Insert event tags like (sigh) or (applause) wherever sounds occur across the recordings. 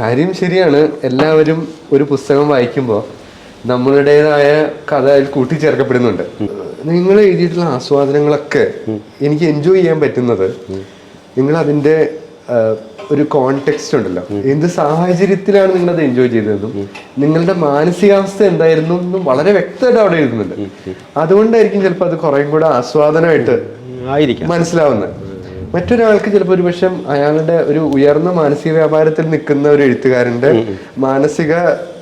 കാര്യം ശരിയാണ്. എല്ലാവരും ഒരു പുസ്തകം വായിക്കുമ്പോൾ നമ്മളുടേതായ കഥ അതിൽ കൂട്ടിച്ചേർക്കപ്പെടുന്നുണ്ട്. നിങ്ങൾ എഴുതിയിട്ടുള്ള ആസ്വാദനങ്ങളൊക്കെ എനിക്ക് എൻജോയ് ചെയ്യാൻ പറ്റുന്നത് നിങ്ങൾ അതിന്റെ ഒരു കോണ്ടെക്സ്റ്റ് ഉണ്ടല്ലോ. എന്ത് സാഹചര്യത്തിലാണ് നിങ്ങൾ അത് എൻജോയ് ചെയ്തതെന്നും നിങ്ങളുടെ മാനസികാവസ്ഥ എന്തായിരുന്നു? എന്നും വളരെ വ്യക്തമായിട്ട് അവിടെ എഴുതുന്നുണ്ട്. അതുകൊണ്ടായിരിക്കും ചിലപ്പോൾ അത് കുറേ കൂടെ ആസ്വാദനമായിട്ട് മനസ്സിലാവുന്നത്. മറ്റൊരാൾക്ക് ചിലപ്പോൾ ഒരു പക്ഷേ അയാളുടെ ഒരു ഉയർന്ന മാനസിക വ്യാപാരത്തിൽ നിൽക്കുന്ന ഒരു എഴുത്തുകാരന്റെ മാനസിക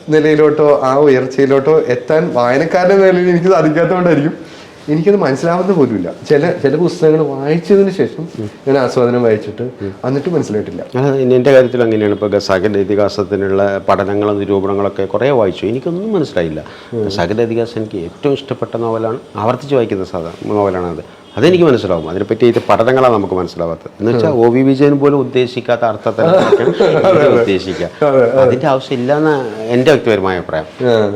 നിലയിലോട്ടോ ആ ഉയർച്ചയിലോട്ടോ എത്താൻ വായനക്കാരുടെ നിലയിൽ എനിക്ക് സാധിക്കാത്തതുകൊണ്ടായിരിക്കും എനിക്കത് മനസ്സിലാവുന്ന പോലുമില്ല. ചില ചില പുസ്തകങ്ങൾ വായിച്ചതിന് ശേഷം ഞാൻ ആസ്വാദനം വായിച്ചിട്ട് എന്നിട്ട് മനസ്സിലായിട്ടില്ല. എന്റെ കാര്യത്തിൽ അങ്ങനെയാണ്. ഇപ്പോൾ ഗസാഖിന്റെ ഇതിഹാസത്തിനുള്ള പഠനങ്ങളും നിരൂപണങ്ങളൊക്കെ കുറേ വായിച്ചു. എനിക്കൊന്നും മനസ്സിലായില്ല. ഗസാഖിന്റെ ഇതിഹാസം എനിക്ക് ഏറ്റവും ഇഷ്ടപ്പെട്ട നോവലാണ്. ആവർത്തിച്ച് വായിക്കുന്ന സാധാ നോവലാണ് അത് അതെനിക്ക് മനസ്സിലാവും. അതിനെപ്പറ്റി ഇത് പഠനങ്ങളാണ് നമുക്ക് മനസ്സിലാവാത്തത്. എന്ന് വെച്ചാൽ ഒ വി വിജയൻ പോലും ഉദ്ദേശിക്കാത്ത അർത്ഥത്തിൽ ഉദ്ദേശിക്കാം (laughs) ഉദ്ദേശിക്കുക. ആവശ്യം ആവശ്യമില്ല എന്ന് എന്റെ വ്യക്തിപരമായ അഭിപ്രായം.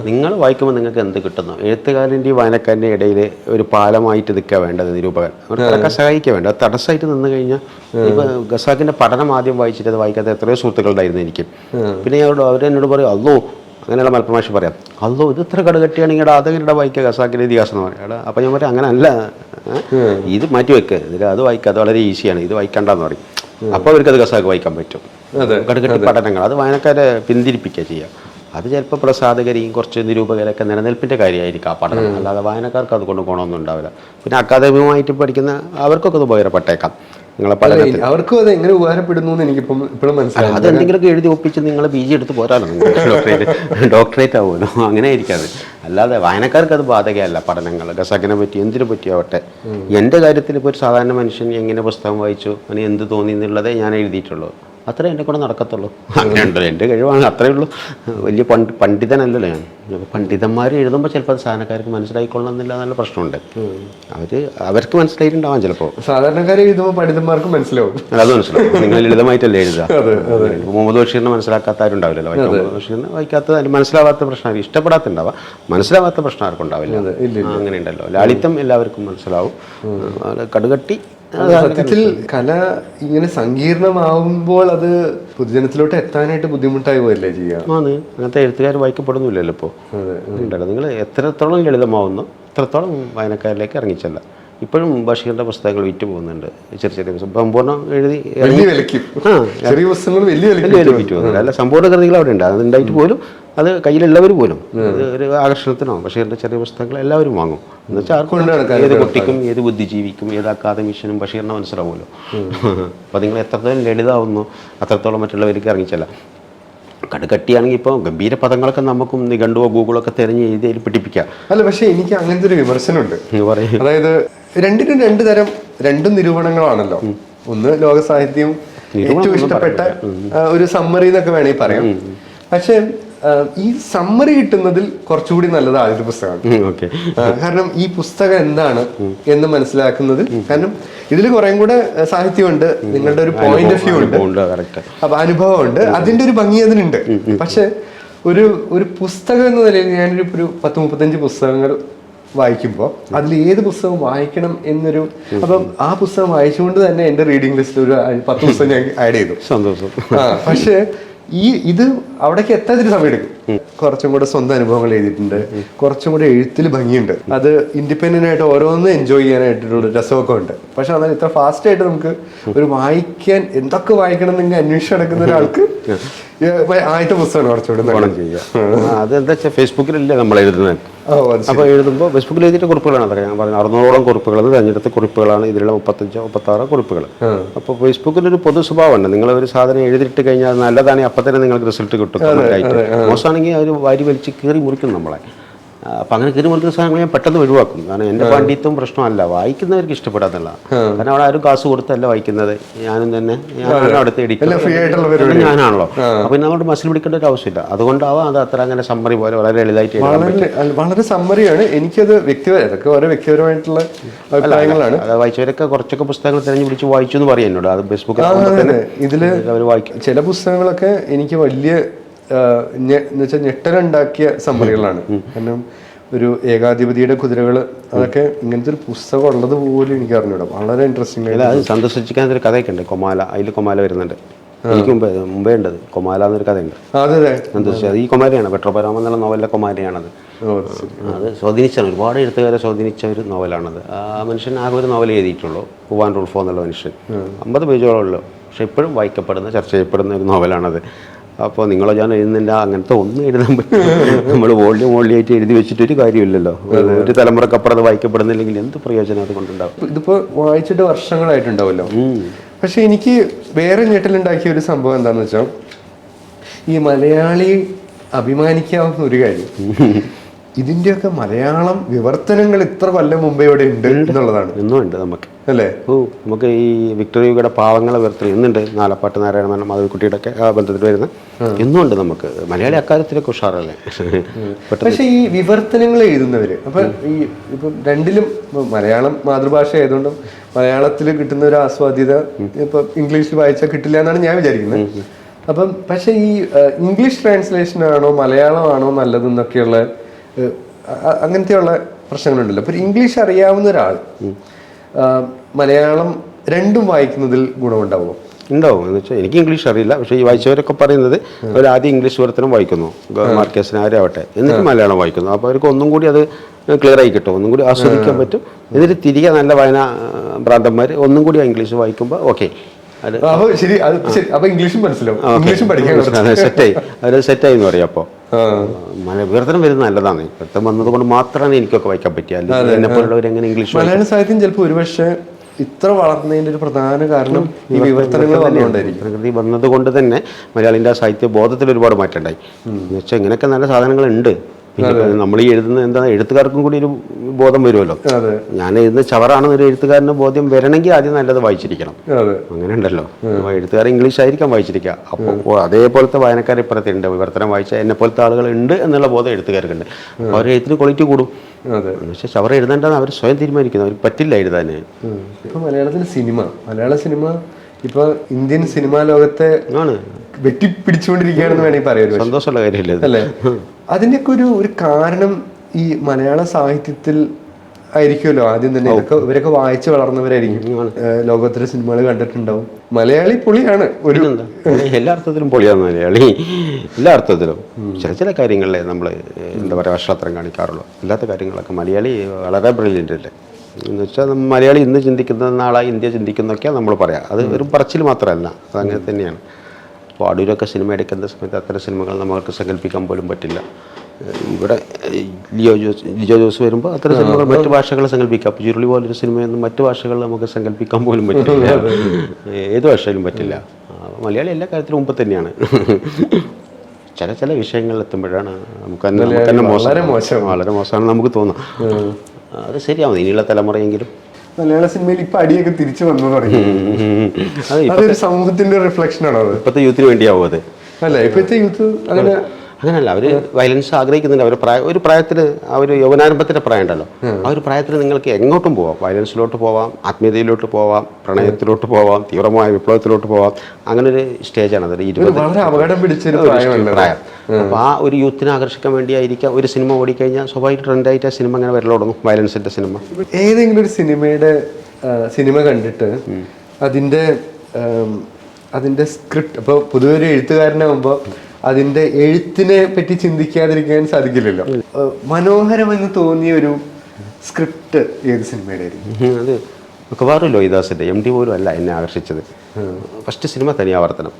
നിങ്ങൾ വായിക്കുമ്പോൾ നിങ്ങൾക്ക് എന്ത് കിട്ടുന്നു? എഴുത്തുകാരന്റെയും വായനക്കാരന്റെ ഇടയിൽ ഒരു പാലമായിട്ട് നിൽക്കുക വേണ്ടത് നിരൂപകൻ. അവർക്ക് സഹായിക്കുക വേണ്ട തടസ്സമായിട്ട് നിന്ന് കഴിഞ്ഞാൽ ഇപ്പൊ ഗസാക്കിന്റെ പഠനം ആദ്യം വായിച്ചിട്ട് അത് വായിക്കാത്ത എത്രയോ സുഹൃത്തുക്കളുണ്ടായിരുന്നു എനിക്ക്. പിന്നെ അവരോട് അവരെന്നോട് പറയും അല്ലോ അങ്ങനെയുള്ള മലപ്പുറം പറയാം. അല്ലോ ഇത് ഇത്ര കടുകട്ടിയാണെങ്കിൽ അതെങ്ങനെ വായിക്കുക ഗസാക്കിന്റെ ഇതിഹാസം എന്ന് പറയാം. അപ്പം ഞാൻ പറയാം അങ്ങനെ അല്ല. ഇത് മാറ്റി വെക്കുക ഇതിൽ അത് വായിക്കുക അത് വളരെ ഈസിയാണ്. ഇത് വായിക്കണ്ടെന്ന് പറയും. അപ്പോൾ അവർക്ക് അത് ഗസാക്ക് വായിക്കാൻ പറ്റും. കടുകെട്ടി കടുകട്ടി പഠനങ്ങൾ. അത് വായനക്കാരെ പിന്തിരിപ്പിക്കുക ചെയ്യുക അത് ചിലപ്പോൾ പ്രസാദകരിയും കുറച്ച് നിരൂപകരൊക്കെ നിലനിൽപ്പിന്റെ കാര്യമായിരിക്കും ആ പഠനം. അല്ലാതെ വായനക്കാർക്ക് അത് കൊണ്ട് ഗുണമൊന്നും ഉണ്ടാവില്ല. പിന്നെ അക്കാദമികമായിട്ട് പഠിക്കുന്ന അവർക്കൊക്കെ അത് ഉപകാരപ്പെട്ടേക്കാം. നിങ്ങളെ പഠനത്തിൽ അവർക്കും അത് എങ്ങനെ ഉപകാരപ്പെടുന്നു എന്ന് എനിക്കിപ്പം ഇപ്പോഴും മനസ്സിലായി അത് എന്തെങ്കിലുമൊക്കെ എഴുതി ഒപ്പിച്ച് നിങ്ങൾ പി ജി എടുത്ത് പോരാലോ? ഡോക്ടറേറ്റ് ഡോക്ടറേറ്റ് (laughs) ആവുമല്ലോ. അങ്ങനെ ആയിരിക്കാതെ അല്ലാതെ വായനക്കാർക്ക് അത് ബാധകയല്ല പഠനങ്ങൾ ഗസക്കിനെ പറ്റി എന്തിനു പറ്റിയാവട്ടെ എന്റെ കാര്യത്തിൽ ഇപ്പോൾ ഒരു സാധാരണ മനുഷ്യൻ എങ്ങനെ പുസ്തകം വായിച്ചു? അങ്ങനെ എന്ത് തോന്നി എന്നുള്ളതേ ഞാൻ എഴുതിയിട്ടുള്ളൂ. അത്രേ എന്റെ കൂടെ നടക്കത്തുള്ളൂ. അങ്ങനെ ഉണ്ടല്ലോ എന്റെ കഴിവാണ് അത്രേ ഉള്ളൂ. വലിയ പണ്ട് പണ്ഡിതനല്ലല്ലോ ഞാൻ. അപ്പോൾ പണ്ഡിതന്മാർ എഴുതുമ്പോൾ ചിലപ്പോൾ അത് സാധനക്കാർക്ക് മനസ്സിലായിക്കൊള്ളണമെന്നില്ല നല്ല പ്രശ്നമുണ്ട്. അവർ അവർക്ക് മനസ്സിലായിട്ടുണ്ടാവാം ചിലപ്പോൾ സാധാരണക്കാർ എഴുതുമ്പോൾ പണ്ഡിതന്മാർക്ക് മനസ്സിലാവും. അത് മനസ്സിലാവും. നിങ്ങൾ ലളിതമായിട്ടല്ലേ എഴുതുക? മുഹമ്മദ് ബഷീറിനെ മനസ്സിലാക്കാത്തവരുണ്ടാവില്ലല്ലോ മുഹമ്മദ് ബഷീറിനെ വായിക്കാത്ത അതിന് മനസ്സിലാവാത്ത പ്രശ്നം ഇഷ്ടപ്പെടാത്തുണ്ടാവാം മനസ്സിലാവാത്ത പ്രശ്നം ആർക്കും ഉണ്ടാവില്ല. അങ്ങനെയുണ്ടല്ലോ അങ്ങനെ ഉണ്ടല്ലോ ലാളിത്യം എല്ലാവർക്കും മനസ്സിലാവും. കടുകട്ടി സത്യത്തിൽ കല ഇങ്ങനെ സങ്കീർണമാവുമ്പോൾ അത് പൊതുജനത്തിലോട്ട് എത്താനായിട്ട് ബുദ്ധിമുട്ടായി പോയല്ലേ ചെയ്യാം? അങ്ങനത്തെ എഴുത്തുകാർ വായിക്കപ്പെടുന്നില്ലല്ലോ ഇപ്പോൾ നിങ്ങൾ എത്രത്തോളം ലളിതമാവുന്നു എത്രത്തോളം വായനക്കാരിലേക്ക് ഇറങ്ങിച്ചല്ല. ഇപ്പോഴും ബഷീറിന്റെ പുസ്തകങ്ങൾ വിറ്റ് പോകുന്നുണ്ട്. ചെറിയ ചെറിയ പുസ്തകം സമ്പൂർണം എഴുതി ചെറിയ പുസ്തകങ്ങൾ വലിയ വലിയ വിറ്റ് പോകുന്നുണ്ട്. അല്ല സമ്പൂർണ കൃതികൾ അവിടെ ഉണ്ട് അതുണ്ടായിട്ട് പോലും അത് കയ്യിലുള്ളവർ പോലും. അത് ഒരു ആകർഷണത്തിനോ എന്റെ ചെറിയ പുസ്തകങ്ങൾ എല്ലാവരും വാങ്ങും. എന്ന് വെച്ചാൽ ആർക്കും ഏത് കുട്ടിക്കും ഏത് ബുദ്ധിജീവിക്കും ഏത് അക്കാദമിഷ്യനും ബഷീറിനെ മനസ്സിലാവുമല്ലോ. (laughs) അപ്പോൾ നിങ്ങൾ എത്രത്തോളം ലളിതാവുന്നു അത്രത്തോളം മറ്റുള്ളവർക്ക് ഇറങ്ങിച്ചല്ല. കടുകട്ടിയാണെങ്കിൽ ഇപ്പോൾ ഗംഭീര പദങ്ങളൊക്കെ നമുക്കും നിഘണ്ടുവോ ഗൂഗിളൊക്കെ തിരഞ്ഞ് എഴുതി അതിൽ പിടിപ്പിക്കാം. അല്ല പക്ഷേ എനിക്ക് അങ്ങനത്തെ ഒരു വിമർശനമുണ്ട്. അതായത് രണ്ടിനും രണ്ട് തരം രണ്ടും നിരൂപണങ്ങളാണല്ലോ. ഒന്ന് ലോക സാഹിത്യം ഏറ്റവും ഇഷ്ടപ്പെട്ട ഒരു സമ്മറി എന്നൊക്കെ വേണമെങ്കിൽ പറയാം. പക്ഷെ ഈ സമ്മറി കിട്ടുന്നതിൽ കുറച്ചുകൂടി നല്ലത് ആദ്യത്തെ പുസ്തകമാണ്. കാരണം ഈ പുസ്തകം എന്താണ് എന്ന് മനസ്സിലാക്കുന്നത് കാരണം ഇതിൽ കുറേം കൂടെ സാഹിത്യമുണ്ട് നിങ്ങളുടെ ഒരു പോയിന്റ് ഓഫ് വ്യൂ ഉണ്ട്. അപ്പൊ അനുഭവമുണ്ട്. അതിന്റെ ഒരു ഭംഗി അതിനുണ്ട്. പക്ഷെ ഒരു ഒരു പുസ്തകം എന്ന നിലയിൽ ഞാനൊരു ഒരു പത്ത് മുപ്പത്തഞ്ച് പുസ്തകങ്ങൾ വായിക്കുമ്പോൾ അതിൽ ഏത് പുസ്തകം വായിക്കണം എന്നൊരു അപ്പം ആ പുസ്തകം വായിച്ചുകൊണ്ട് തന്നെ എന്റെ റീഡിംഗ് ലിസ്റ്റിൽ ഒരു പത്ത് പുസ്തകം ഞാൻ ആഡ് ചെയ്തു. സന്തോഷം. പക്ഷേ ഈ ഇത് അവിടേക്ക് എത്താൻ ഒരു സമയം എടുക്കും. കുറച്ചും കൂടെ സ്വന്തം അനുഭവങ്ങൾ എഴുതിയിട്ടുണ്ട്. കുറച്ചും കൂടെ എഴുത്തിൽ ഭംഗിയുണ്ട്. അത് ഇൻഡിപെൻഡന്റ് ആയിട്ട് ഓരോന്ന് എൻജോയ് ചെയ്യാനായിട്ടുള്ള രസമൊക്കെ ഉണ്ട്. പക്ഷെ എന്നാൽ ഇത്ര ഫാസ്റ്റ് ആയിട്ട് നമുക്ക് ഒരു വായിക്കാൻ എന്തൊക്കെ വായിക്കണം എന്നെങ്കിൽ അന്വേഷിച്ച് നടക്കുന്ന ഒരാൾക്ക് ഏ, ആദ്യത്തെ പുസ്തകമാണ് കുറച്ചുകൂടെ ഗുണം നല്ലത്. ചെയ്യുക അതെന്താ വെച്ചാൽ ഫേസ്ബുക്കിലല്ലേ നമ്മൾ എഴുതുന്നത്? അപ്പൊ. അപ്പോൾ എഴുതുമ്പോൾ ഫേസ്ബുക്കിൽ എഴുതിയിട്ട് കുറിപ്പുകളാണ് അതൊക്കെ ഞാൻ പറഞ്ഞു അറുന്നൂറോളം കുറിപ്പുകൾ തിരഞ്ഞെടുത്ത കുറിപ്പുകളാണ് ഇതിലുള്ള മുപ്പത്തഞ്ചോ മുപ്പത്താറോ കുറിപ്പുകൾ. അപ്പോൾ ഫേസ്ബുക്കിൽ ഒരു പൊതു സ്വഭാവമുണ്ട്. നിങ്ങൾ ഒരു സാധനം എഴുതിയിട്ട് കഴിഞ്ഞാൽ നല്ലതാണെങ്കിൽ അപ്പം തന്നെ നിങ്ങൾക്ക് റിസൾട്ട് കിട്ടും മോശമാണെങ്കിൽ അവർ വാരി വലിച്ച് കീറി മുറിക്കും നമ്മളെ. അപ്പം അങ്ങനെ കീറി മുറിക്കുന്ന സാധനങ്ങൾ ഞാൻ പെട്ടെന്ന് ഒഴിവാക്കും. കാരണം എന്റെ പാണ്ഡിത്വം പ്രശ്നമല്ല. വായിക്കുന്നവർക്ക് ഇഷ്ടപ്പെടാത്തല്ല കാരണം അവിടെ ആരും കാസ് കൊടുത്തല്ല വായിക്കുന്നത്. ഞാനും തന്നെ. ഞാനാണ് ആയിട്ടുള്ള പരിപാടി. ഞാനാണല്ലോ. അപ്പോൾ നമ്മൾ മസിൽ പിടിക്കേണ്ട ഒരു ആവശ്യമില്ല. അതുകൊണ്ടാവാം അത് അത്ര അങ്ങനെ സമ്മറി പോലെ വളരെ ലളിതമായിട്ട് വളരെ വളരെ സമ്മറിയാണ് എനിക്കത് വ്യക്തിപരം അതൊക്കെ ഓരോ വ്യക്തിപരമായിട്ടുള്ള അഭിപ്രായങ്ങളാണ്. വായിച്ചവരൊക്കെ കുറച്ചൊക്കെ പുസ്തകങ്ങൾ തിരഞ്ഞു പിടിച്ച് വായിച്ചു എന്ന് പറയും എന്നോട് അത് ഫേസ്ബുക്കിൽ വായിക്കും. ചില പുസ്തകങ്ങളൊക്കെ എനിക്ക് വലിയ എന്ന് വെച്ചാൽ ഞെട്ടലുണ്ടാക്കിയ സമ്മറികളാണ് കാരണം ഒരു ഏകാധിപതിയുടെ കുതിരകൾ അതൊക്കെ ഇങ്ങനത്തെ ഒരു പുസ്തകം ഉള്ളത് പോലും എനിക്ക് അറിഞ്ഞൂടാ. വളരെ ഇൻട്രസ്റ്റിംഗ് അല്ല അത് സന്തോഷിക്കാൻ ഒരു കഥയൊക്കെ ഉണ്ട് കൊമാല അതിൽ കൊമാല വരുന്നുണ്ട്. എനിക്ക് മുമ്പേ മുമ്പേ ഉണ്ടത്. കൊമാല എന്നൊരു കഥയുണ്ട്. അത് ഈ കൊമാലയാണ്. പെട്രോപരാമ എന്നുള്ള നോവലിലെ കൊമാലയാണത്. അത് സ്വാധീനിച്ചാണ്. ഒരുപാട് എഴുത്തുകാരെ സ്വാധീനിച്ച ഒരു നോവലാണത്. ആ മനുഷ്യൻ ആകെ ഒരു നോവൽ എഴുതിയിട്ടുള്ളൂ. ഹുവാൻ റുൾഫോ എന്നുള്ള മനുഷ്യൻ. അമ്പത് പേജോളം ഉള്ളൂ. പക്ഷെ ഇപ്പോഴും വായിക്കപ്പെടുന്ന ചർച്ച ചെയ്യപ്പെടുന്ന ഒരു നോവലാണത്. അപ്പോൾ നിങ്ങളോ ഞാൻ എഴുതുന്നില്ല അങ്ങനത്തെ ഒന്നും എഴുതാൻ പറ്റും നമ്മൾ വോളിയം വോളിയായിട്ട് എഴുതി വെച്ചിട്ട് ഒരു കാര്യമില്ലല്ലോ ഒരു തലമുറക്കപ്പുറം അത് വായിക്കപ്പെടുന്നില്ലെങ്കിൽ എന്ത് പ്രയോജനം അത് കൊണ്ടുണ്ടാവും? ഇതിപ്പോൾ വായിച്ചിട്ട് വർഷങ്ങളായിട്ടുണ്ടാവല്ലോ. പക്ഷെ എനിക്ക് വേറെ ഞെട്ടലുണ്ടാക്കിയ ഒരു സംഭവം എന്താണെന്ന് വെച്ചാൽ ഈ മലയാളി അഭിമാനിക്കാവുന്ന ഒരു കാര്യം. ഇതിന്റെയൊക്കെ മലയാളം വിവർത്തനങ്ങൾ ഇത്ര കൊല്ലം മുമ്പേ ഇവിടെ ഉണ്ട് എന്നുള്ളതാണ്. ഇന്നും ഉണ്ട് നമുക്ക്. അല്ലേ? ഓ നമുക്ക് ഈ വിക്ടോറിയ യുഗയുടെ പാവങ്ങളെ വിവർത്തനം ഇന്നുണ്ട്. നാലപ്പാട്ട് നാരായണമേനോൻ മാധവിക്കുട്ടിയുടെ ഒക്കെ ബന്ധത്തിൽ വരുന്ന. ഇന്നും ഉണ്ട് നമുക്ക്. മലയാളി അക്കാര്യത്തിലൊക്കെ ഉഷാറല്ലേ? പക്ഷേ ഈ വിവർത്തനങ്ങൾ എഴുതുന്നവർ അപ്പൊ ഈ ഇപ്പൊ രണ്ടിലും മലയാളം മാതൃഭാഷ ആയതുകൊണ്ടും മലയാളത്തിൽ കിട്ടുന്ന ഒരു ആസ്വാദ്യത ഇപ്പൊ ഇംഗ്ലീഷിൽ വായിച്ചാൽ കിട്ടില്ല എന്നാണ് ഞാൻ വിചാരിക്കുന്നത് അപ്പം പക്ഷേ ഈ ഇംഗ്ലീഷ് ട്രാൻസ്ലേഷൻ ആണോ മലയാളമാണോ നല്ലതെന്നൊക്കെയുള്ള അങ്ങനത്തെയുള്ള പ്രശ്നങ്ങളുണ്ടല്ലോ. അപ്പൊ ഇംഗ്ലീഷ് അറിയാവുന്ന ഒരാൾ മലയാളം രണ്ടും വായിക്കുന്നതിൽ ഗുണമുണ്ടാവുമോ ഉണ്ടാവും. എന്ന് വെച്ചാൽ എനിക്ക് ഇംഗ്ലീഷ് അറിയില്ല. പക്ഷേ ഈ വായിച്ചവരൊക്കെ പറയുന്നത് അവർ ആദ്യം ഇംഗ്ലീഷ് വിവർത്തനം വായിക്കുന്നു. മാർക്കേസിന് ആരാവട്ടെ എന്നിട്ട് മലയാളം വായിക്കുന്നു. അപ്പോൾ അവർക്ക് ഒന്നും കൂടി അത് ക്ലിയർ ആയി കിട്ടും. ഒന്നും കൂടി ആസ്വദിക്കാൻ പറ്റും. എന്നിട്ട് തിരികെ നല്ല വായന ഭ്രാന്തന്മാർ ഒന്നും കൂടി ആ ഇംഗ്ലീഷ് വായിക്കുമ്പോൾ ഓക്കെ അപ്പോൾ ശരി അത് ശരി. അപ്പോൾ ഇംഗ്ലീഷും മനസ്സിലാവും. ഇംഗ്ലീഷും പഠിക്കാൻ സെറ്റായി അവർ സെറ്റായി എന്ന് പറയാം അപ്പോൾ വിവർത്തനം വരുന്നത് നല്ലതാണ്. വിവർത്തനം വന്നതുകൊണ്ട് മാത്രമാണ് എനിക്കൊക്കെ വായിക്കാൻ പറ്റിയ അല്ലെങ്കിൽ എന്നെ പോലുള്ളവർ എങ്ങനെ ഇംഗ്ലീഷ്? മലയാള സാഹിത്യം ചിലപ്പോൾ ഒരുപക്ഷെ ഇത്ര വളർന്നതിന്റെ ഒരു പ്രധാന കാരണം ഈ വിവർത്തനങ്ങൾ വന്നുകൊണ്ടായിരിക്കും. പ്രകൃതി വന്നത് കൊണ്ട് തന്നെ മലയാളിന്റെ സാഹിത്യ ബോധത്തിൽ ഒരുപാട് മാറ്റം ഉണ്ടായി. എന്ന് വെച്ചാൽ ഇങ്ങനെയൊക്കെ നല്ല സാധനങ്ങളുണ്ട്. പിന്നെ നമ്മൾ ഈ എഴുതുന്ന എന്താ എഴുത്തുകാർക്കും കൂടി ഒരു ബോധം വരുമല്ലോ. ഞാൻ എഴുതുന്ന ചവറാണെന്ന് ഒരു എഴുത്തുകാരന് ബോധ്യം വരണമെങ്കിൽ ആദ്യം നല്ലത് വായിച്ചിരിക്കണം. അങ്ങനെ ഉണ്ടല്ലോ. എഴുത്തുകാർ ഇംഗ്ലീഷ് ആയിരിക്കാം വായിച്ചിരിക്കുക അപ്പോൾ അതേപോലത്തെ വായനക്കാർ ഇപ്പുറത്തുണ്ട്. വിവർത്തനം വായിച്ച എന്നെ പോലത്തെ ആളുകൾ ഉണ്ട് എന്നുള്ള ബോധം എഴുത്തുകാർക്കുണ്ട്. അപ്പോൾ അവർ എഴുത്തിന് ക്വാളിറ്റി കൂടും. വെച്ചാൽ ചവറ എഴുതേണ്ടത് അവർ സ്വയം തീരുമാനിക്കുന്നു. അവർ പറ്റില്ല എഴുതാൻ. ഇപ്പൊ മലയാളത്തിൽ സിനിമ. മലയാള സിനിമ ഇപ്പൊ ഇന്ത്യൻ സിനിമാ ലോകത്തെ ആണ്. വെട്ടിപ്പിടിച്ചുകൊണ്ടിരിക്കുകയാണെന്ന് വേണമെങ്കിൽ പറയാം സന്തോഷമുള്ള കാര്യമില്ല. അല്ലേ? അതിന്റെയൊക്കെ ഒരു ഒരു കാരണം ഈ മലയാള സാഹിത്യത്തിൽ ആയിരിക്കുമല്ലോ ആദ്യം തന്നെ. ഇതൊക്കെ ഇവരൊക്കെ വായിച്ചു വളർന്നവരായിരിക്കും. ലോകോത്തര സിനിമകൾ കണ്ടിട്ടുണ്ടാവും. മലയാളി പൊളിയാണ് ഒരു എല്ലാ അർത്ഥത്തിലും പൊളിയാണ് മലയാളി. എല്ലാ അർത്ഥത്തിലും. ചില ചില കാര്യങ്ങളിലെ നമ്മൾ എന്താ പറയുക വർഷാത്രം കാണിക്കാറുള്ളൂ. അല്ലാത്ത കാര്യങ്ങളൊക്കെ മലയാളി വളരെ ബ്രില്യന്റ് അല്ലേ? എന്ന് വെച്ചാൽ മലയാളി ഇന്ന് ചിന്തിക്കുന്ന നാളായി ഇന്ത്യ ചിന്തിക്കുന്നൊക്കെയാണ് നമ്മൾ പറയാം. അത് ഒരു പറച്ചിൽ മാത്രമല്ല. അത് അങ്ങനെ തന്നെയാണ്. അപ്പോൾ അടൂരൊക്കെ സിനിമ എടുക്കുന്ന സമയത്ത് അത്തരം സിനിമകൾ നമുക്ക് സങ്കല്പിക്കാൻ പോലും പറ്റില്ല. ഇവിടെ ലിയോ ജോസ് ലിജോ ജോസ് വരുമ്പോൾ അത്തരം സിനിമകൾ മറ്റു ഭാഷകൾ സങ്കല്പിക്കാം. അപ്പോൾ ചുരുളി പോലൊരു സിനിമയൊന്നും മറ്റു ഭാഷകൾ നമുക്ക് സങ്കല്പിക്കാൻ പോലും പറ്റില്ല. ഏത് ഭാഷയിലും പറ്റില്ല. മലയാളി എല്ലാ കാര്യത്തിലും മുമ്പ് തന്നെയാണ്. ചില ചില വിഷയങ്ങളിൽ എത്തുമ്പോഴാണ് നമുക്ക് തന്നെ മോശം. വളരെ മോശമാണ് നമുക്ക് തോന്നാം. അത് ശരിയാവും. ഇനിയുള്ള തലമുറയെങ്കിലും മലയാള സിനിമയിൽ ഇപ്പൊ അടിയൊക്കെ തിരിച്ചു വന്നു തുടങ്ങി. (laughs) അത് അതൊരു സമൂഹത്തിന്റെ റിഫ്ലക്ഷൻ ആണോ അത് ഇപ്പോഴത്തെ യൂത്തിന് വേണ്ടിയാവും അത്. അല്ല ഇപ്പോഴത്തെ യൂത്ത് അങ്ങനെ അങ്ങനല്ല അവർ വയലൻസ് ആഗ്രഹിക്കുന്നില്ല അവർ പ്രായ ഒരു പ്രായത്തിൽ ആ ഒരു യൗവനാരംഭത്തിന്റെ പ്രായം ഉണ്ടല്ലോ ആ ഒരു പ്രായത്തിൽ നിങ്ങൾക്ക് എങ്ങോട്ടും പോവാം. വയലൻസിലോട്ട് പോവാം ആത്മീയതയിലോട്ട് പോവാം പ്രണയത്തിലോട്ട് പോവാം തീവ്രമായ വിപ്ലവത്തിലോട്ട് പോവാം. അങ്ങനെ ഒരു സ്റ്റേജാണ് അതൊരു ഇരുപത് അപകടം പിടിച്ച പ്രായം. അപ്പോൾ ആ ഒരു യൂത്തിനെ ആകർഷിക്കാൻ വേണ്ടിയായിരിക്കാം ഒരു സിനിമ ഓടിക്കഴിഞ്ഞാൽ സ്വാഭാവിക ട്രെൻഡായിട്ട് ആ സിനിമ അങ്ങനെ വരൽ തുടങ്ങും വയലൻസിന്റെ സിനിമ. ഏതെങ്കിലും ഒരു സിനിമയുടെ സിനിമ കണ്ടിട്ട് അതിന്റെ അതിന്റെ അതിന്റെ സ്ക്രിപ്റ്റ് അപ്പോൾ പൊതുവെ ഒരു എഴുത്തുകാരനാകുമ്പോൾ അതിന്റെ എഴുത്തിനെ പറ്റി ചിന്തിക്കാതിരിക്കാൻ സാധിക്കില്ലല്ലോ. മനോഹരമെന്ന് തോന്നിയ ഒരു സ്ക്രിപ്റ്റ് ഏത് സിനിമയുടെ അത് മിക്കവാറും ലോഹിദാസിന്റെ എം ഡി പോലും അല്ല എന്നെ ആകർഷിച്ചത്. First cinema Thaniyavarthanam.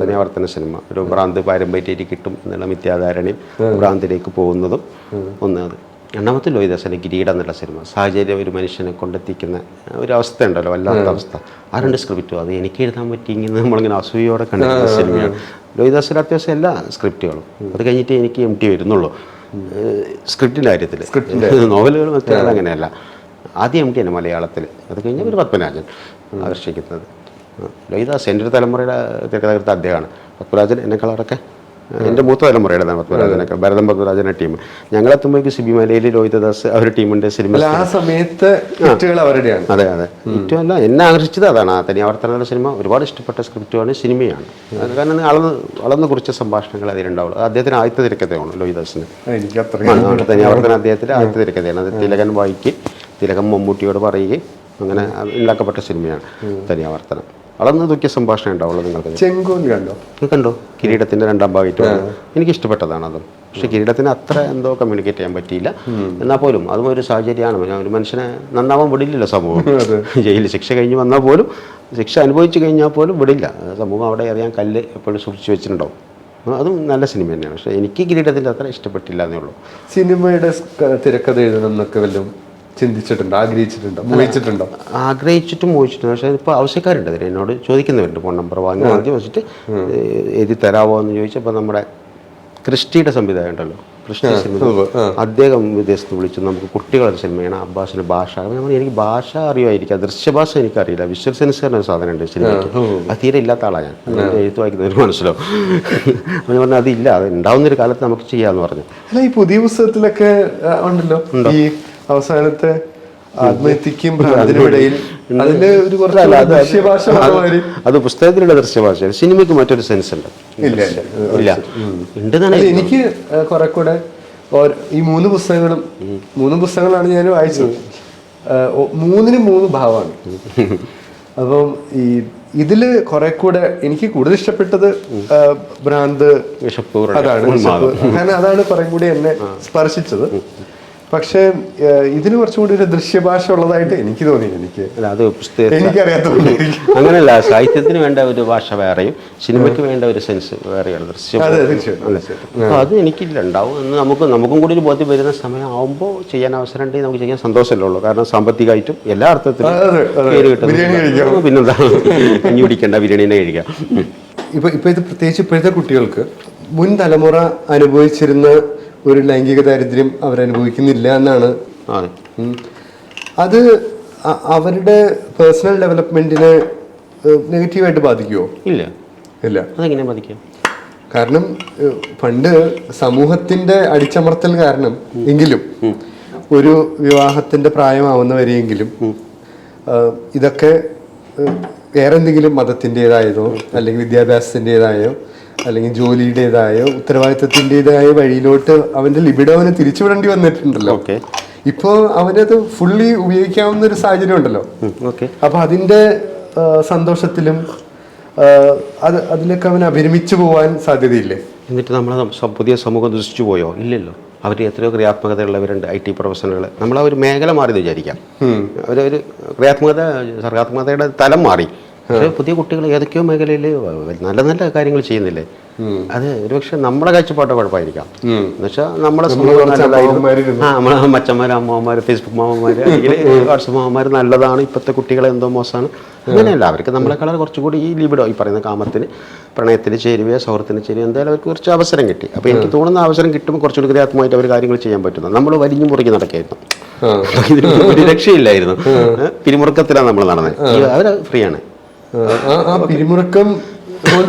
തനിയാവർത്തന സിനിമ. ഒരു ഭ്രാന്ത് പാരമ്പര്യമായിട്ട് കിട്ടും എന്നുള്ള മിഥ്യാധാരണയും ഭ്രാന്തിലേക്ക് പോകുന്നതും ഒന്ന് രണ്ടാമത്തെ ലോഹിദാസിന്റെ കിരീടം എന്നുള്ള സിനിമ സാഹചര്യം ഒരു മനുഷ്യനെ കൊണ്ടെത്തിക്കുന്ന ഒരു അവസ്ഥ ഉണ്ടല്ലോ വല്ലാത്ത അവസ്ഥ. ആ രണ്ട് സ്ക്രിപ്റ്റും അത് എനിക്ക് എഴുതാൻ പറ്റിയെങ്കിൽ നമ്മളിങ്ങനെ അസൂയോടെ കണ്ടിരുന്ന സിനിമയാണ്. ലോഹിദാസിന്റെ അത്യാവശ്യം എല്ലാ സ്ക്രിപ്റ്റുകളും അത് കഴിഞ്ഞിട്ട് എനിക്ക് എം ടി വരുന്നുള്ളൂ. സ്ക്രിപ്റ്റിന്റെ കാര്യത്തിൽ നോവലുകൾ മറ്റേ അങ്ങനെയല്ല ആദ്യം എം ടി തന്നെ മലയാളത്തിൽ അത് കഴിഞ്ഞാൽ ഒരു പത്മരാജൻ ആകർഷിക്കുന്നത്. ലോഹിദാസ് എന്റെ ഒരു തലമുറയുടെ തിരക്കഥകൃത്ത് അദ്ദേഹമാണ്. പത്മരാജൻ എന്നെക്കാളൊക്കെ എന്റെ മൂത്ത തലമുറയുടെ പത്മരാജനൊക്കെ ഭരതം പത്മരാജന്റെ ടീം. ഞങ്ങളെത്തുമ്പോഴേക്ക് സിബി മലയിൽ ലോഹിതദാസ് അവരുടെ ടീമിന്റെ സിനിമ ആ സമയത്ത് അവരുടെയാണ്. അതെ അതെ. ഏറ്റവും അല്ല എന്നെ ആകർഷിച്ചത് അതാണ്. ആ തനി തനിയാവർത്തന സിനിമ ഒരുപാട് ഇഷ്ടപ്പെട്ട സ്ക്രിപ്റ്റുമാണ് സിനിമയാണ്. അത് കാരണം അളന്ന് അളന്ന് കുറിച്ച സംഭാഷണങ്ങൾ അതിലുണ്ടാവുള്ളൂ. അത് അദ്ദേഹത്തിന് ആദ്യത്തെ തിരക്കഥയാണ് ലോഹിദാസിന് തനി ആവർത്തന അദ്ദേഹത്തിന്റെ ആദ്യത്തെ തിരക്കഥയാണ്. അത് തിലകൻ വായിക്കുകയും തിലകൻ മമ്മൂട്ടിയോട് പറയുകയും അങ്ങനെ ഉണ്ടാക്കപ്പെട്ട സിനിമയാണ് തനിയാവർത്തനം അളന്ന് തൂക്കിയ സംഭാഷണം ഉണ്ടാവുള്ളൂ നിങ്ങൾക്ക്. ചെങ്കോൽ കണ്ടോ? ഇത് കണ്ടോ? കിരീടത്തിന്റെ രണ്ടാം ഭാഗമായിട്ട് എനിക്ക് ഇഷ്ടപ്പെട്ടതാണ് അതും. പക്ഷെ കിരീടത്തിന് അത്ര എന്തോ കമ്മ്യൂണിക്കേറ്റ് ചെയ്യാൻ പറ്റിയില്ല. എന്നാൽ പോലും അതും ഒരു സാഹചര്യമാണ്. ഒരു മനുഷ്യനെ നന്നാവാൻ വിടില്ലല്ലോ സമൂഹം. (laughs) ജയിലിൽ ശിക്ഷ കഴിഞ്ഞ് വന്നാൽ പോലും ശിക്ഷ അനുഭവിച്ചു കഴിഞ്ഞാൽ പോലും വിടില്ല. സമൂഹം അവിടെ അറിയാൻ കല്ല് എപ്പോഴും സൂക്ഷിച്ചു വെച്ചിട്ടുണ്ടാവും. അതും നല്ല സിനിമ തന്നെയാണ്. പക്ഷേ എനിക്ക് കിരീടത്തിന്റെ അത്ര ഇഷ്ടപ്പെട്ടില്ല എന്നേ ഉള്ളൂ. സിനിമയുടെ തിരക്കഥ എഴുതണം എന്നൊക്കെ വല്ലതും ചിന്തിച്ചിട്ടുണ്ടോ? ആഗ്രഹിച്ചിട്ടുണ്ടോ? മോഹിച്ചിട്ടുണ്ടോ? ആഗ്രഹിച്ചിട്ടും മോഹിച്ചിട്ടും. പക്ഷേ ഇപ്പോൾ ആവശ്യക്കാരുണ്ട്. എന്നോട് ചോദിക്കുന്നവരുണ്ട് ഫോൺ നമ്പർ വാങ്ങി ആദ്യം വെച്ചിട്ട് എഴുതി തരാമോ എന്ന് ചോദിച്ചപ്പോൾ നമ്മുടെ ക്രിസ്റ്റിയുടെ സംവിധാനം ഉണ്ടല്ലോ. സിനിമ. അദ്ദേഹം വിദേശത്ത് വിളിച്ചു. നമുക്ക് കുട്ടികളുടെ സിനിമയാണ്. അബ്ബാസിന് ഭാഷ. നമ്മൾ എനിക്ക് ഭാഷ അറിയുമായിരിക്കാം. ദൃശ്യഭാഷ എനിക്കറിയില്ല. വിഷ്വൽ സെൻസ് പറഞ്ഞ സാധനം ഉണ്ട് സിനിമയ്ക്ക്. അത് തീരെ ഇല്ലാത്ത ആളാണ് ഞാൻ. എഴുത്ത് വായിക്കുന്നവർ മനസ്സിലാവും. അവന് പറഞ്ഞു അതില്ല. അത് ഉണ്ടാവുന്ന ഒരു കാലത്ത് നമുക്ക് ചെയ്യാമെന്ന് പറഞ്ഞു. അല്ല ഈ പുതിയ പുസ്തകത്തിലൊക്കെ ഉണ്ടല്ലോ. ഈ അവസാനത്തെ ആത്മഹത്യക്കും ഭ്രാന്തിനും അതിന്റെ ഒരു കുറച്ച് അത് പുസ്തകത്തിലുള്ള ദൃശ്യഭാഷ സിനിമയ്ക്ക് മറ്റൊരു സെൻസ് ഉണ്ട്. ഇല്ല ഇല്ല. ഉണ്ടെന്നാണ് എനിക്ക് കുറെ കൂടെ ഈ മൂന്ന് പുസ്തകങ്ങളും മൂന്ന് പുസ്തകങ്ങളാണ് ഞാൻ വായിച്ചത്. മൂന്നിന് മൂന്ന് ഭാവമാണ്. അപ്പം ഈ ഇതിൽ കുറെ കൂടെ എനിക്ക് കൂടുതൽ ഇഷ്ടപ്പെട്ടത് ഭ്രാന്ത് അതാണ്. കാരണം അതാണ് കുറെ കൂടി എന്നെ സ്പർശിച്ചത്. പക്ഷെ ഇതിന് കുറച്ചും കൂടി ഒരു ദൃശ്യഭാഷ ഉള്ളതായിട്ട് എനിക്ക് തോന്നി. എനിക്ക് അല്ല അത് പുസ്തകത്തിൽ എനിക്കറിയാത്തതുകൊണ്ടായിരിക്കും അങ്ങനെയല്ല സാഹിത്യത്തിന് വേണ്ട ഒരു ഭാഷ വേറെയും സിനിമയ്ക്ക് വേണ്ട ഒരു സെൻസ് വേറെയാണ് ദൃശ്യം അതെ അപ്പോൾ എനിക്കില്ല ഉണ്ടാവും എന്ന് നമുക്ക് നമുക്കും കൂടി ഒരു ബോധ്യം വരുന്ന സമയമാകുമ്പോൾ ചെയ്യാൻ അവസരം ഉണ്ടെങ്കിൽ നമുക്ക് ചെയ്യാൻ സന്തോഷമല്ലേ ഉള്ളൂ. കാരണം സാമ്പത്തികമായിട്ടും എല്ലാ അർത്ഥത്തിലും. പേര്. പിന്നെന്താ? കഞ്ഞി പിടിക്കേണ്ട ബിരിയാണീനെ കഴിക്കാം. ഇപ്പൊ ഇപ്പൊ ഇത് പ്രത്യേകിച്ച് ഇപ്പോഴത്തെ കുട്ടികൾക്ക് മുൻ തലമുറ അനുഭവിച്ചിരുന്ന ഒരു ലൈംഗിക ദാരിദ്ര്യം അവരനുഭവിക്കുന്നില്ല എന്നാണ്. അത്. അവരുടെ പേഴ്സണൽ ഡെവലപ്മെന്റിനെ നെഗറ്റീവായിട്ട് ബാധിക്കുമോ ഇല്ല. ഇല്ല. അതെങ്ങനെ ബാധിക്കും? കാരണം പണ്ട് സമൂഹത്തിന്റെ അടിച്ചമർത്തൽ കാരണം എങ്കിലും ഒരു വിവാഹത്തിന്റെ പ്രായമാവുന്നവരെയെങ്കിലും ഇതൊക്കെ വേറെന്തെങ്കിലും മതത്തിന്റെതായതോ അല്ലെങ്കിൽ വിദ്യാഭ്യാസത്തിന്റെതായോ അല്ലെങ്കിൽ ജോലിയുടേതായോ ഉത്തരവാദിത്തത്തിന്റെതായ വഴിയിലോട്ട് അവന്റെ ലിബിഡോ അവനെ തിരിച്ചുവിടേണ്ടി വന്നിട്ടുണ്ടല്ലോ. ഓക്കെ ഇപ്പോൾ അവനത് ഫുള്ളി ഉപയോഗിക്കാവുന്ന ഒരു സാഹചര്യം ഉണ്ടല്ലോ. ഓക്കെ അപ്പൊ അതിന്റെ സന്തോഷത്തിലും അത് അതിലൊക്കെ അവൻ അഭിരമിച്ചു പോവാൻ സാധ്യതയില്ലേ? എന്നിട്ട് നമ്മൾ പുതിയ സമൂഹം ദുഷിച്ചു പോയോ? ഇല്ലല്ലോ. അവർ എത്രയോ ക്രിയാത്മകതയുള്ളവരുണ്ട് ഐ ടി പ്രൊഫഷണലുകൾ നമ്മൾ ആ ഒരു മേഖല മാറി എന്ന് വിചാരിക്കാം അവരൊരു ക്രിയാത്മകത സർഗാത്മകതയുടെ തലം മാറി. പക്ഷേ പുതിയ കുട്ടികൾ ഏതൊക്കെയോ മേഖലയിൽ നല്ല നല്ല കാര്യങ്ങൾ ചെയ്യുന്നില്ലേ? അത് ഒരുപക്ഷെ നമ്മുടെ കാഴ്ചപ്പാട്ട് കുഴപ്പമായിരിക്കാം. എന്നുവെച്ചാൽ നമ്മളെ. ആ നമ്മളെ മച്ചന്മാർ അമ്മമാർ ഫേസ്ബുക്ക് മാമന്മാർ (laughs) അല്ലെങ്കിൽ വാട്സപ്പ് മാമന്മാർ നല്ലതാണ് ഇപ്പോഴത്തെ കുട്ടികളെ എന്തോ മോശമാണ്. അങ്ങനെയല്ല അവർക്ക് നമ്മളെക്കാളും കുറച്ചുകൂടി ഈ ലിബിഡോ ഈ പറയുന്ന കാമത്തിന് പ്രണയത്തിന് ചേരുവയോ സൗഹൃദത്തിന് ചേരുവയോ എന്തായാലും അവർക്ക് കുറച്ച് അവസരം കിട്ടി. അപ്പോൾ എനിക്ക് തോന്നുന്ന അവസരം കിട്ടുമ്പോൾ കുറച്ചുകൂടി ക്രിയാത്മകമായിട്ട് അവർ കാര്യങ്ങൾ ചെയ്യാൻ പറ്റുന്നു. നമ്മൾ വലിഞ്ഞു മുറുകി നടക്കായിരുന്നു. ആ. ഇതിന് ഒരു രക്ഷയില്ലായിരുന്നു. പിരിമുറുക്കത്തിലാണ് നമ്മൾ നടന്നത്. അവർ ഫ്രീ ആണ് ആ, പിരിമുറുക്കം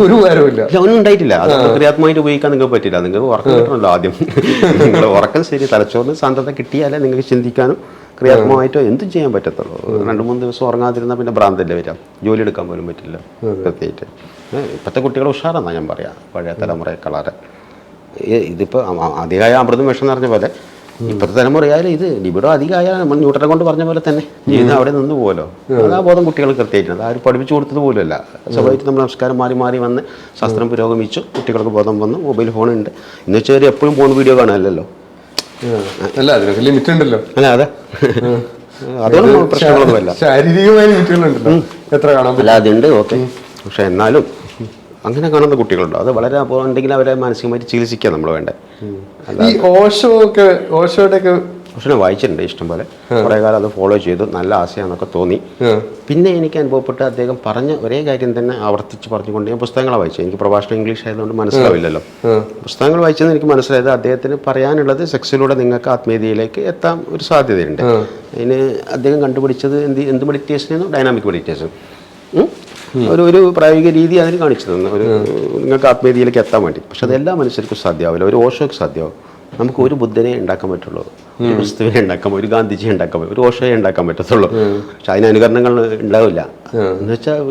ഒരു ഉപകാരമില്ല ഇല്ല ഒന്നും ഉണ്ടായിട്ടില്ല. അത് ക്രിയാത്മകമായിട്ട് ഉപയോഗിക്കാൻ നിങ്ങൾക്ക് പറ്റില്ല. നിങ്ങൾക്ക് ഉറക്കം കിട്ടണമല്ലോ ആദ്യം. നിങ്ങൾ ഉറക്കം ശരി തലച്ചോറിന് സാന്ദ്രത കിട്ടിയാലേ നിങ്ങൾക്ക് ചിന്തിക്കാനും ക്രിയാത്മകമായിട്ടോ എന്തും ചെയ്യാൻ പറ്റത്തുള്ളൂ. രണ്ട് മൂന്ന് ദിവസം ഉറങ്ങാതിരുന്നാൽ പിന്നെ ഭ്രാന്തല്ലേ വരാം ജോലി എടുക്കാൻ പോലും പറ്റില്ല പ്രത്യേകിച്ച്. ഇപ്പോഴത്തെ കുട്ടികൾ ഉഷാറാണെന്നാണ് ഞാൻ പറയാം പഴയ തലമുറയെ കളറ് ഇതിപ്പോൾ അധികമായ അമൃതം വിഷം എന്ന് പറഞ്ഞ പോലെ ഇപ്പോഴത്തെ തലമുറയായാലും ഇത് ലിബിഡോ അധികമായാൽ നമ്മൾ ന്യൂട്ടനെ കൊണ്ട് പറഞ്ഞ പോലെ തന്നെ ജീവിതം അവിടെ നിന്ന് പോലോ അത് ആ ബോധം കുട്ടികൾ കൃത്യമായിട്ടുണ്ട് ആരും പഠിപ്പിച്ചു കൊടുത്തത് പോലുമല്ല. സ്വാഭാവികമായിട്ട് നമ്മൾ നമസ്കാരം മാറി മാറി വന്ന് ശാസ്ത്രം പുരോഗമിച്ചു. കുട്ടികൾക്ക് ബോധം വന്നു. മൊബൈൽ ഫോൺ ഉണ്ട് എന്ന് വെച്ചാൽ എപ്പോഴും ഫോൺ വീഡിയോ കാണാനല്ലോ. അല്ല അതിനൊക്കെ ലിമിറ്റ് ഉണ്ടല്ലോ. അല്ല അതെ. അതൊന്നും പ്രശ്നങ്ങളൊന്നുമല്ല. ശാരീരികമായ ലിമിറ്റുകളുണ്ടല്ലോ എത്ര കാണാൻ അല്ല അതുണ്ട് ഓക്കെ. പക്ഷെ എന്നാലും അങ്ങനെ കാണുന്ന കുട്ടികളുണ്ട്. അത് വളരെ അപ്പോൾ ഉണ്ടെങ്കിൽ അവരെ മാനസികമായിട്ട് ചികിത്സിക്കുക നമ്മൾ വേണ്ട ഈ ഓഷോ ഒക്കെ ഓഷോയുടെ ഒക്കെ പക്ഷെ വായിച്ചിട്ടുണ്ട് ഇഷ്ടംപോലെ കുറേ കാലം അത് ഫോളോ ചെയ്തു. നല്ല ആശയമാണെന്നൊക്കെ തോന്നി. പിന്നെ എനിക്ക് അനുഭവപ്പെട്ട് അദ്ദേഹം പറഞ്ഞ ഒരേ കാര്യം തന്നെ ആവർത്തിച്ച് പറഞ്ഞുകൊണ്ട് ഞാൻ പുസ്തകങ്ങളാണ് വായിച്ചു എനിക്ക് പ്രഭാഷണം ഇംഗ്ലീഷ് ആയതുകൊണ്ട് മനസ്സിലാവില്ലല്ലോ. പുസ്തകങ്ങൾ വായിച്ചത് എനിക്ക് മനസ്സിലായത് അദ്ദേഹത്തിന് പറയാനുള്ളത് സെക്സിലൂടെ നിങ്ങൾക്ക് ആത്മീയതയിലേക്ക് എത്താൻ ഒരു സാധ്യതയുണ്ട്. അതിന് അദ്ദേഹം കണ്ടുപിടിച്ചത് എന്ത് എന്ത് മെഡിറ്റേഷൻ ഡൈനാമിക് മെഡിറ്റേഷൻ ഒരു ഒരു പ്രായോഗിക രീതി അതിന് കാണിച്ചു തന്നു. ഒരു നിങ്ങൾക്ക് ആത്മീയതയിലേക്ക് എത്താൻ വേണ്ടി. പക്ഷെ അത് എല്ലാ മനുഷ്യർക്കും സാധ്യമാവില്ല ഒരു ഓഷോയ്ക്ക് സാധ്യമാവും നമുക്ക് ഒരു ബുദ്ധനെ ഉണ്ടാക്കാൻ പറ്റുള്ളൂ. ഒരു ക്രിസ്തുവിനെ ഉണ്ടാക്കാൻ ഒരു ഗാന്ധിജിയെ ഉണ്ടാക്കാൻ പറ്റും. ഒരു ഓഷോയെ ഉണ്ടാക്കാൻ പറ്റത്തുള്ളൂ. പക്ഷെ അതിന് അനുകരണങ്ങൾ ഉണ്ടാവില്ല. എന്ന് വെച്ചാൽ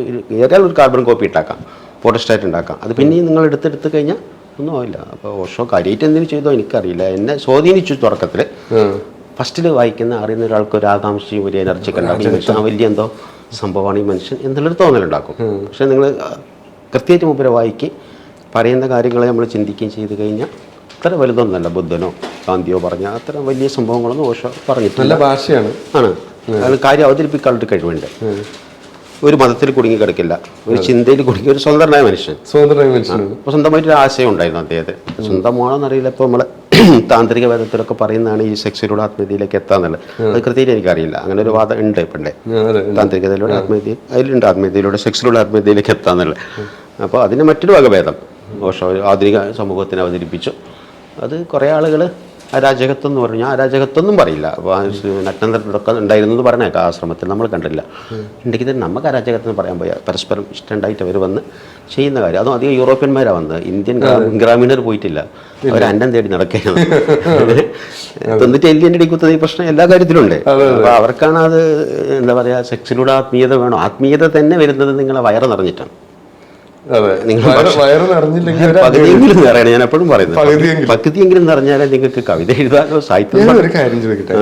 ഏതായാലും ഒരു കാർബൺ കോപ്പി ഉണ്ടാക്കാം ഫോട്ടോസ്റ്റാറ്റ് ഉണ്ടാക്കാം. അത് പിന്നെയും നിങ്ങൾ എടുത്തെടുത്ത് കഴിഞ്ഞാൽ ഒന്നും ആവില്ല. അപ്പോൾ ഓഷോ കാര്യമായിട്ട് എന്തെങ്കിലും ചെയ്തോ എനിക്കറിയില്ല. എന്നെ സ്വാധീനിച്ചു തുടക്കത്തിൽ. ഫസ്റ്റിൽ വായിക്കുന്ന അറിയുന്ന ഒരാൾക്ക് ഒരു ആകാംക്ഷയും ഒരു എനർജി ഒക്കെ വലിയ എന്തോ സംഭവമാണ് ഈ മനുഷ്യൻ എന്നുള്ളൊരു തോന്നലുണ്ടാക്കും. പക്ഷേ നിങ്ങൾ കൃത്യമായിട്ട് മുമ്പേ വായിക്ക് പറയുന്ന കാര്യങ്ങളെ നമ്മൾ ചിന്തിക്കുകയും ചെയ്ത് കഴിഞ്ഞാൽ അത്ര വലുതൊന്നല്ല ബുദ്ധനോ ഗാന്ധിയോ പറഞ്ഞ അത്ര വലിയ സംഭവങ്ങളൊന്നും ഓഷോ പറഞ്ഞിട്ടില്ല. നല്ല ഭാഷയാണ്. ആണ്. അത് കാര്യം അവതരിപ്പിക്കാനുള്ള കഴിവുണ്ട്. ഒരു മതത്തിൽ കുടുങ്ങി കിടക്കില്ല. ഒരു ചിന്തയിൽ കുടുങ്ങി ഒരു സ്വതന്ത്രനായ മനുഷ്യൻ. സ്വതന്ത്രമായ മനുഷ്യൻ അപ്പോൾ സ്വന്തമായിട്ടൊരു ആശയം ഉണ്ടായിരുന്നു അദ്ദേഹത്തെ. സ്വന്തമാണോ എന്നറിയില്ല ഇപ്പോൾ നമ്മളെ. താന്ത്രിക വേദത്തിലൊക്കെ പറയുന്നതാണ് ഈ സെക്സിലൂടെ ആത്മീയതയിലേക്ക് എത്താന്നുള്ളത് അത് കൃത്യമായിട്ട് എനിക്കറിയില്ല. അങ്ങനെ ഒരു വാദം ഉണ്ട് പണ്ടേ താന്ത്രികതയിലൂടെ ആത്മീയത അതിലുണ്ട് ആത്മീയതയിലൂടെ സെക്സിലൂടെ ആത്മീയതയിലേക്ക് എത്താന്നുള്ളത് അപ്പോൾ അതിന് മറ്റൊരു വകഭേദം. ആധുനിക സമൂഹത്തിന് അവതരിപ്പിച്ചു. അത് കുറേ ആളുകൾ അരാജകത്വം എന്ന് പറഞ്ഞു ഞാൻ അരാജകത്വം പറയില്ല. അപ്പോൾ നഗ്നന്തരൊക്കെ ഉണ്ടായിരുന്നു എന്ന് പറഞ്ഞേക്കാം ആശ്രമത്തിൽ നമ്മൾ കണ്ടില്ല ഉണ്ടെങ്കിൽ തന്നെ നമുക്ക് അരാജകത്വം പറയാൻ പോയ പരസ്പരം ഇഷ്ടമുണ്ടായിട്ട് അവർ വന്ന് ചെയ്യുന്ന കാര്യം. അതും അധികം യൂറോപ്യന്മാരാണ് വന്നത് ഇന്ത്യൻ ഗ്രാമീണർ പോയിട്ടില്ല. അവർ അന്നം തേടി നടക്കുകയാണ് തൊന്നിട്ട് ഇന്ത്യന്റെ കുത്തുന്ന ഈ പ്രശ്നം എല്ലാ കാര്യത്തിലും ഉണ്ട്. അപ്പോൾ അവർക്കാണ് അത് എന്താ പറയുക സെക്സിലൂടെ ആത്മീയത വേണം? ആത്മീയത തന്നെ വരുന്നത് നിങ്ങളെ വയറ് നിറഞ്ഞിട്ടാണ്. വയറ് നിറഞ്ഞില്ലെങ്കിൽ പകുതിയെങ്കിലും നിറയണം ഞാൻ എപ്പോഴും പറയുന്നത്. പകുതിയെങ്കിലും. നിറഞ്ഞാലേ നിങ്ങൾക്ക് കവിത എഴുതാനോ സാഹിത്യം ഒരു കാര്യം ചോദിക്കട്ടെ?